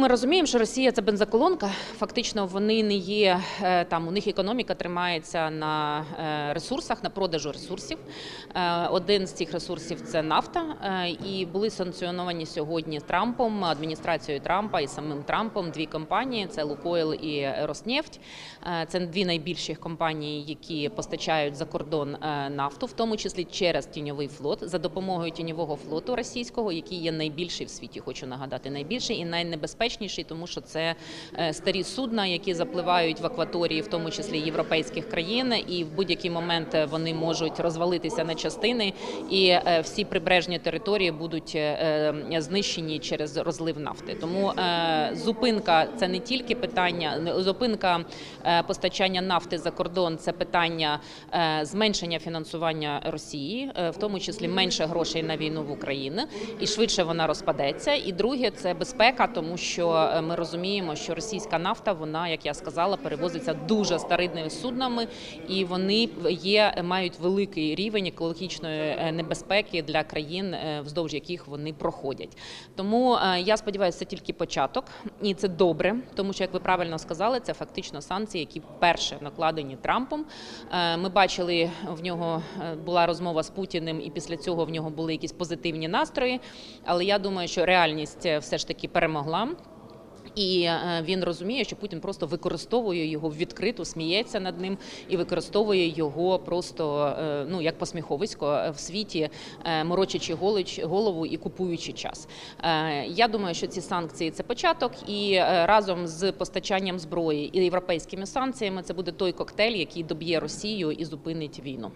Ми розуміємо, що Росія це бензоколонка. Фактично, вони не є е, там. У них економіка тримається на е, ресурсах, на продажу ресурсів. Е, Один з цих ресурсів це нафта, і були санкціоновані сьогодні Трампом, адміністрацією Трампа і самим Трампом дві компанії: це Лукойл і Роснефть. Це дві найбільші компанії, які постачають за кордон нафту, в тому числі через тіньовий флот, за допомогою тіньового флоту російського, який є найбільший в світі. Хочу нагадати, найбільший і найнебезпечніший, тому що це е, старі судна, які запливають в акваторії, в тому числі європейських країн, і в будь-який момент е, вони можуть розвалитися на частини, і е, всі прибережні території будуть знищені через розлив нафти. Тому зупинка це не тільки питання, зупинка постачання нафти за кордон, це питання зменшення фінансування Росії, в тому числі менше грошей на війну в Україну, і швидше вона розпадеться. І друге це безпека, тому що е, ми розуміємо, що російська нафта, вона, як я сказала, перевозиться дуже старинними суднами, і вони є мають великий рівень екологічної е, небезпеки для країн, е, вздовж яких вони проходять. Тому я сподіваюся, це тільки початок, і це добре, тому що, як ви правильно сказали, це фактично санкції, які вперше накладені Трампом. Ми бачили в нього була розмова з Путіним, і після цього в нього були якісь позитивні настрої. Але я думаю, що реальність все ж таки перемогла. І е, він розуміє, що Путін просто використовує його відкрито, сміється над ним і використовує його просто е, ну як посміховисько в світі, е, морочачи голову і купуючи час. Я думаю, що ці санкції це початок, і разом з постачанням зброї і європейськими санкціями це буде той коктейль, який доб'є Росію і зупинить війну.